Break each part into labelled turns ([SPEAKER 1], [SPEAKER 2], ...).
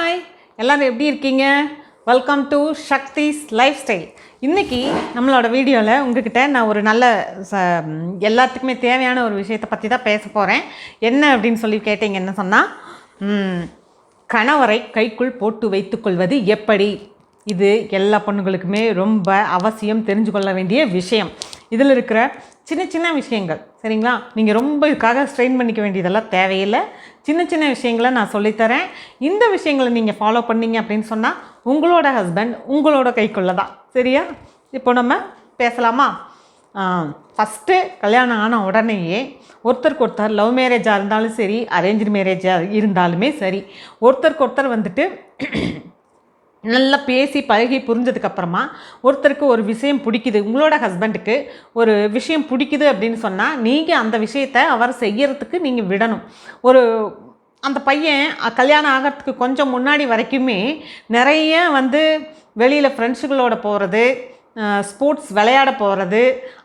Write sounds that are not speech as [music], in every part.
[SPEAKER 1] Hi எல்லாரும் எப்படி இருக்கீங்க? Welcome to Sakthi's life style இன்றைக்கி நம்மளோட வீடியோவில் உங்ககிட்ட நான் ஒரு நல்ல ச எல்லாத்துக்குமே தேவையான ஒரு விஷயத்தை பற்றி தான் பேச போகிறேன் என்ன அப்படின்னு சொல்லி கேட்டீங்க என்ன சொன்னால் கணவரை கைக்குள் போட்டு வைத்துக்கொள்வது எப்படி? இது எல்லா பொண்ணுங்களுக்குமே ரொம்ப அவசியம் தெரிஞ்சு கொள்ள வேண்டிய விஷயம். இதில் இருக்கிற சின்ன சின்ன விஷயங்கள் சரிங்களா? நீங்கள் ரொம்ப இதுக்காக ஸ்ட்ரெயின் பண்ணிக்க வேண்டியதெல்லாம் தேவையில்லை. சின்ன சின்ன விஷயங்களை நான் சொல்லித்தரேன். இந்த விஷயங்களை நீங்கள் ஃபாலோ பண்ணீங்க அப்படின்னு சொன்னால் உங்களோட ஹஸ்பண்ட் உங்களோட கைக்குள்ளே தான் சரியா? இப்போ நம்ம பேசலாமா? ஃபஸ்ட்டு கல்யாணம் ஆன உடனேயே ஒருத்தருக்கு ஒருத்தர் லவ் மேரேஜாக இருந்தாலும் சரி அரேஞ்ச் மேரேஜாக இருந்தாலுமே சரி ஒருத்தருக்கு ஒருத்தர் வந்துட்டு நல்லா பேசி பழகி புரிஞ்சதுக்கப்புறமா ஒருத்தருக்கு ஒரு விஷயம் பிடிக்குது உங்களோட ஹஸ்பண்டுக்கு ஒரு விஷயம் பிடிக்குது அப்படின்னு சொன்னால் நீங்கள் அந்த விஷயத்தை அவர் செய்யறதுக்கு நீங்கள் விடணும். ஒரு அந்த பையன் கல்யாணம் ஆகிறதுக்கு கொஞ்சம் முன்னாடி வரைக்குமே நிறைய வந்து வெளியில் ஃப்ரெண்ட்ஸுகளோட போகிறது ஸ்போர்ட்ஸ் விளையாட போகிறது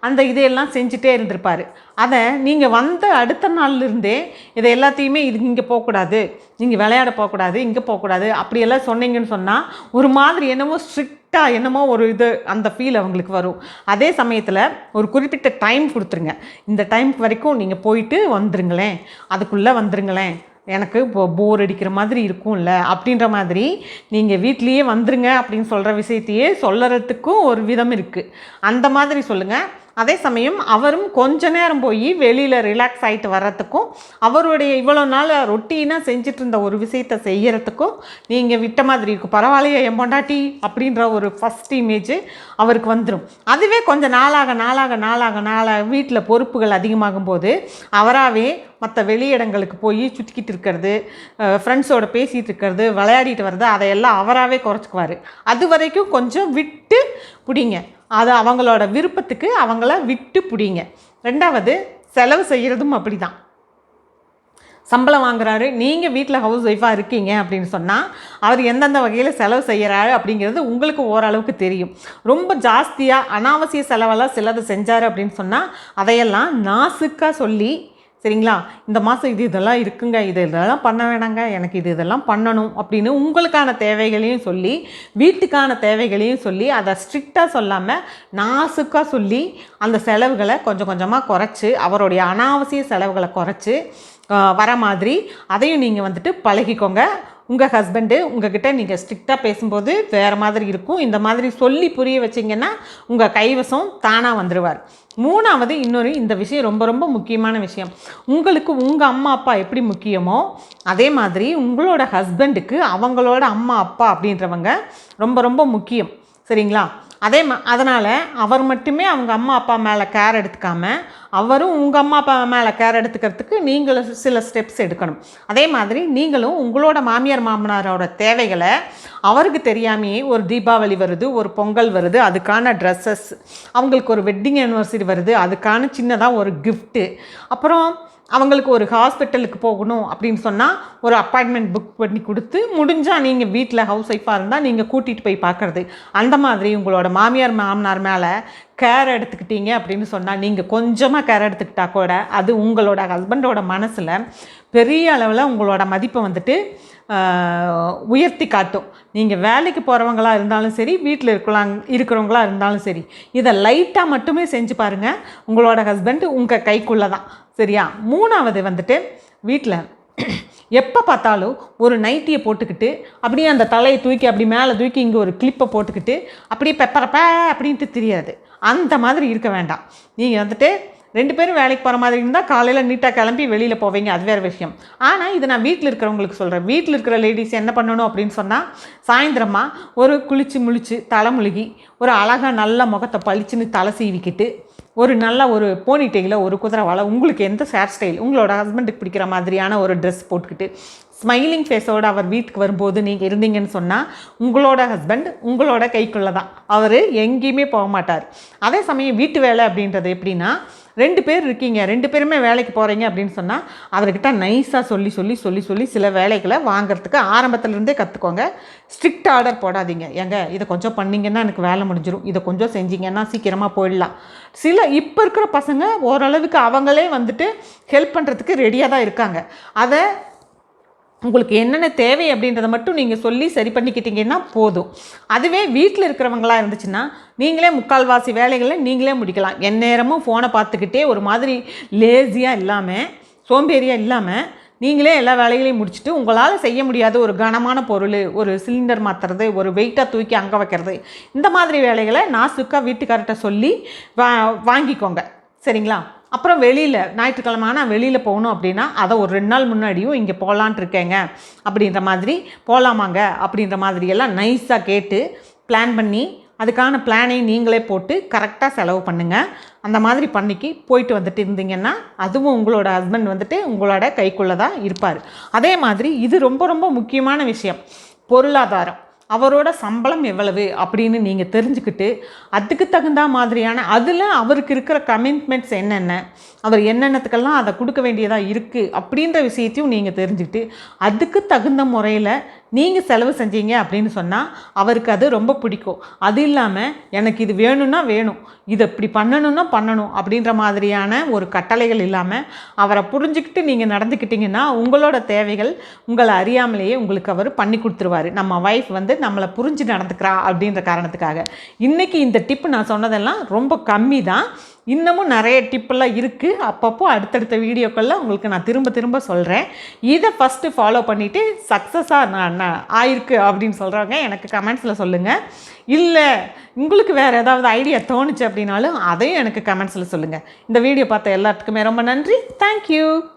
[SPEAKER 1] அந்த இதையெல்லாம் செஞ்சுட்டே இருந்திருப்பார். அதை நீங்கள் வந்த அடுத்த நாள்லேருந்தே இதை எல்லாத்தையுமே இது இங்கே போகக்கூடாது நீங்கள் விளையாட போகக்கூடாது இங்கே போகக்கூடாது அப்படியெல்லாம் சொன்னீங்கன்னு சொன்னால் ஒரு மாதிரி என்னமோ ஸ்ட்ரிக்டாக என்னமோ ஒரு இது அந்த ஃபீல் அவங்களுக்கு வரும். அதே சமயத்தில் ஒரு குறிப்பிட்ட டைம் கொடுத்துருங்க. இந்த டைம் வரைக்கும் நீங்கள் போயிட்டு வந்துருங்களேன் அதுக்குள்ளே வந்துருங்களேன் எனக்கு இப்போ போர் அடிக்கிற மாதிரி இருக்கும்ல அப்படின்ற மாதிரி நீங்கள் வீட்லேயே வந்துருங்க அப்படின்னு சொல்கிற விஷயத்தையே சொல்லறதுக்கும் ஒரு விதம் இருக்குது அந்த மாதிரி சொல்லுங்கள் அதே சமயம் அவரும் கொஞ்ச நேரம் போய் வெளியில் ரிலாக்ஸ் ஆகிட்டு வர்றதுக்கும் அவருடைய இவ்வளோ நாள் ரொட்டீனாக செஞ்சுட்டு இருந்த ஒரு விஷயத்தை செய்கிறதுக்கும் நீங்கள் விட்ட மாதிரி இருக்கும் பரவாயில்லையே என் பொண்டாட்டி அப்படின்ற ஒரு ஃபஸ்ட் இமேஜ் அவருக்கு வந்துடும் அதுவே கொஞ்சம் நாளாக நாளாக நாளாக நாளாக வீட்டில் பொறுப்புகள் அதிகமாகும் போது அவராகவே மற்ற வெளியிடங்களுக்கு போய் சுற்றிக்கிட்டு இருக்கிறது ஃப்ரெண்ட்ஸோட பேசிகிட்டு இருக்கிறது விளையாடிட்டு வர்றது அதையெல்லாம் அவராகவே குறைச்சிக்குவார். அது வரைக்கும் கொஞ்சம் விட்டு பிடிங்க. அது அவங்களோட விருப்பத்துக்கு அவங்கள விட்டு பிடிங்க. ரெண்டாவது செலவு செய்கிறதும் அப்படி தான் சம்பளம் வாங்குறாரு நீங்கள் வீட்டில் ஹவுஸ் ஒய்ஃபாக இருக்கீங்க அப்படின்னு சொன்னால் அவர் எந்தெந்த வகையில் செலவு செய்கிறாரு அப்படிங்கிறது உங்களுக்கு ஓரளவுக்கு தெரியும். ரொம்ப ஜாஸ்தியாக அனாவசிய செலவெல்லாம் சிலது செஞ்சார் அப்படின்னு சொன்னால் அதையெல்லாம் நாசுக்காக சொல்லி சரிங்களா? இந்த மாதம் இது இதெல்லாம் இருக்குங்க இது இதெல்லாம் பண்ண வேணாங்க எனக்கு இது இதெல்லாம் பண்ணணும் அப்படின்னு உங்களுக்கான தேவைகளையும் சொல்லி வீட்டுக்கான தேவைகளையும் சொல்லி அதை ஸ்ட்ரிக்டாக சொல்லாமல் நாசுக்காக சொல்லி அந்த செலவுகளை கொஞ்சம் கொஞ்சமாக குறைச்சி அவருடைய அனாவசிய செலவுகளை குறைச்சி வர மாதிரி அதையும் நீங்கள் வந்துட்டு பழகிக்கோங்க. உங்கள் ஹஸ்பண்டு உங்ககிட்ட நீங்கள் ஸ்ட்ரிக்டாக பேசும்போது வேறு மாதிரி இருக்கும். இந்த மாதிரி சொல்லி புரிய வச்சிங்கன்னா உங்கள் கைவசம் தானாக வந்துடுவார் மூணாவது இன்னொரு இந்த விஷயம் ரொம்ப ரொம்ப முக்கியமான விஷயம். உங்களுக்கு உங்கள் அம்மா அப்பா எப்படி முக்கியமோ அதே மாதிரி உங்களோட ஹஸ்பண்டுக்கு அவங்களோட அம்மா அப்பா அப்படின்றவங்க ரொம்ப ரொம்ப முக்கியம். சரிங்களா? அதே மா அதனால் அவர் மட்டுமே அவங்க அம்மா அப்பா மேலே கேர் எடுத்துக்காம அவரும் உங்கள் அம்மா அப்பா மேலே கேர் எடுத்துக்கிறதுக்கு நீங்களும் சில ஸ்டெப்ஸ் எடுக்கணும். அதே மாதிரி நீங்களும் உங்களோட மாமியார் மாமனாரோட தேவைகளை அவருக்கு தெரியாமையே ஒரு தீபாவளி வருது ஒரு பொங்கல் வருது அதுக்கான ட்ரெஸ்ஸஸ் அவங்களுக்கு ஒரு வெட்டிங் anniversary வருது அதுக்கான சின்னதாக ஒரு கிஃப்ட்டு அப்புறம் அவங்களுக்கு ஒரு ஹாஸ்பிட்டலுக்கு போகணும் அப்படின்னு சொன்னால் ஒரு அப்பாயின்மெண்ட் புக் பண்ணி கொடுத்து முடிஞ்சால் நீங்கள் வீட்டில் ஹவுஸ் ஒய்ஃபாக இருந்தால் நீங்கள் கூட்டிகிட்டு போய் பார்க்குறது. அந்த மாதிரி உங்களோட மாமியார் மாமனார் மேலே கேர் எடுத்துக்கிட்டீங்க அப்படின்னு சொன்னால் நீங்கள் கொஞ்சமாக கேர் எடுத்துக்கிட்டா கூட அது உங்களோட ஹஸ்பண்டோட மனசில் பெரிய அளவில் உங்களோட மதிப்பை வந்துட்டு உயர்த்தி காட்டும். நீங்கள் வேலைக்கு போகிறவங்களா இருந்தாலும் சரி வீட்டில் இருக்கலாம் இருக்கிறவங்களா இருந்தாலும் சரி இதை லைட்டாக மட்டுமே செஞ்சு பாருங்கள் உங்களோட ஹஸ்பண்ட் உங்கள் கைக்குள்ளே தான் சரியா? மூணாவது வந்துட்டு வீட்டில் [clears throat] எப்போ பார்த்தாலும் ஒரு நைட்டியை போட்டுக்கிட்டு அப்படியே அந்த தலையை தூக்கி அப்படி மேலே தூக்கி இங்கே ஒரு கிளிப்பை போட்டுக்கிட்டு அப்படியே பெப்பரப்ப அப்படின்ட்டு தெரியாது. அந்த மாதிரி இருக்க வேண்டாம். நீங்கள் வந்துட்டு ரெண்டு பேரும் வேலைக்கு போகிற மாதிரி இருந்தால் காலையில் நீட்டாக கிளம்பி வெளியில் போவீங்க. அது வேறு விஷயம். ஆனால் இது நான் வீட்டில் இருக்கிறவங்களுக்கு சொல்கிறேன் வீட்டில் இருக்கிற லேடிஸ் என்ன பண்ணணும் அப்படின்னு சொன்னால் சாயந்தரமாக ஒரு குளிச்சு முழிச்சு தலை முழுகி ஒரு அழகாக நல்ல முகத்தை பளிச்சுன்னு தலை சீவிக்கிட்டு ஒரு நல்ல ஒரு போனி ஒரு குதிரை வாழை உங்களுக்கு எந்த ஹேர் ஸ்டைல் உங்களோட ஹஸ்பண்டுக்கு பிடிக்கிற மாதிரியான ஒரு ட்ரெஸ் போட்டுக்கிட்டு ஸ்மைலிங் ஃபேஸோடு அவர் வீட்டுக்கு வரும்போது நீங்கள் இருந்தீங்கன்னு சொன்னால் உங்களோட ஹஸ்பண்ட் உங்களோட கைக்குள்ளே தான் அவர் எங்கேயுமே போக மாட்டார். அதே சமயம் வீட்டு வேலை அப்படின்றது எப்படின்னா ரெண்டு பேர் இருக்கீங்க ரெண்டு பேருமே வேலைக்கு போகிறீங்க அப்படின்னு சொன்னால் அவர்கிட்ட நைஸாக சொல்லி சொல்லி சொல்லி சொல்லி சில வேலைகளை வாங்குறதுக்கு ஆரம்பத்துலேருந்தே கற்றுக்கோங்க ஸ்ட்ரிக்ட் ஆர்டர் போடாதீங்க. ஏங்க இதை கொஞ்சம் பண்ணீங்கன்னா எனக்கு வேலை முடிஞ்சிடும் இதை கொஞ்சம் செஞ்சீங்கன்னா சீக்கிரமாக போயிடலாம். சில இப்போ இருக்கிற பசங்க ஓரளவுக்கு அவங்களே வந்துட்டு ஹெல்ப் பண்ணுறதுக்கு ரெடியாக தான் இருக்காங்க. அதை உங்களுக்கு என்னென்ன தேவை அப்படின்றத மட்டும் நீங்கள் சொல்லி சரி பண்ணிக்கிட்டீங்கன்னா போதும். அதுவே வீட்டில் இருக்கிறவங்களா இருந்துச்சுன்னா நீங்களே முக்கால்வாசி வேலைகளை நீங்களே முடிக்கலாம். எந்நேரமும் ஃபோனை பார்த்துக்கிட்டே ஒரு மாதிரி லேசியாக இல்லாமல் சோம்பேறியாக இல்லாமல் நீங்களே எல்லா வேலைகளையும் முடிச்சுட்டு உங்களால் செய்ய முடியாத ஒரு கனமான பொருள் ஒரு சிலிண்டர் மாற்றுறது ஒரு வெயிட்டாக தூக்கி அங்கே வைக்கிறது இந்த மாதிரி வேலைகளை நாசுக்காக வீட்டுக்கார்ட்ட சொல்லி வா வாங்கிக்கோங்க. சரிங்களா? அப்புறம் வெளியில் ஞாயிற்றுக்கிழமை நான் வெளியில் போகணும் அப்படின்னா அதை ஒரு ரெண்டு நாள் முன்னாடியும் இங்கே போகலான்ட்டு இருக்கேங்க. அப்படின்ற மாதிரி போகலாமாங்க அப்படின்ற மாதிரி எல்லாம் நைஸாக கேட்டு பிளான் பண்ணி அதுக்கான பிளானை நீங்களே போட்டு கரெக்டாக செலவு பண்ணுங்கள் அந்த மாதிரி பண்ணிக்கு போயிட்டு வந்துட்டு இருந்தீங்கன்னா அதுவும் உங்களோட ஹஸ்பண்ட் வந்துட்டு உங்களோட கைக்குள்ளே தான் இருப்பார். அதே மாதிரி இது ரொம்ப ரொம்ப முக்கியமான விஷயம். பொருளாதாரம். அவரோட சம்பளம் எவ்வளவு அப்படின்னு நீங்கள் தெரிஞ்சுக்கிட்டு அதுக்கு தகுந்த மாதிரியான அதில் அவருக்கு இருக்கிற கமிட்மெண்ட்ஸ் என்னென்ன அவர் என்னென்னத்துக்கெல்லாம் அதை கொடுக்க வேண்டியதாக இருக்குது அப்படின்ற விஷயத்தையும் நீங்கள் தெரிஞ்சுக்கிட்டு அதுக்கு தகுந்த முறையில் நீங்கள் செலவு செஞ்சீங்க அப்படின்னு சொன்னால் அவருக்கு அது ரொம்ப பிடிக்கும். அது இல்லாமல் எனக்கு இது வேணும்னா வேணும். இது இப்படி பண்ணணும்னா பண்ணணும் அப்படின்ற மாதிரியான ஒரு கட்டளைகள் இல்லாமல் அவரை புரிஞ்சுக்கிட்டு நீங்கள் நடந்துக்கிட்டிங்கன்னா உங்களோட தேவைகள் உங்களை அறியாமலேயே உங்களுக்கு அவர் பண்ணி கொடுத்துருவாரு. நம்ம ஒய்ஃப் வந்து நம்மளை புரிஞ்சு நடந்துக்கிறா அப்படின்ற காரணத்துக்காக. இன்றைக்கி இந்த டிப்பு நான் சொன்னதெல்லாம் ரொம்ப கம்மி தான் இன்னமும் நிறைய டிப்பெல்லாம் இருக்குது அப்பப்போ அடுத்தடுத்த வீடியோக்களில் உங்களுக்கு நான் திரும்ப திரும்ப சொல்கிறேன் இதை ஃபஸ்ட்டு ஃபாலோ பண்ணிவிட்டு சக்ஸஸாக நான் நான் ஆயிருக்கு அப்படின்னு சொல்கிறவங்க எனக்கு கமெண்ட்ஸில் சொல்லுங்கள் இல்லை உங்களுக்கு வேறு ஏதாவது ஐடியா தோணுச்சு அப்படின்னாலும் அதையும் எனக்கு கமெண்ட்ஸில் சொல்லுங்கள் இந்த வீடியோ பார்த்த எல்லாத்துக்குமே ரொம்ப நன்றி. தேங்க்யூ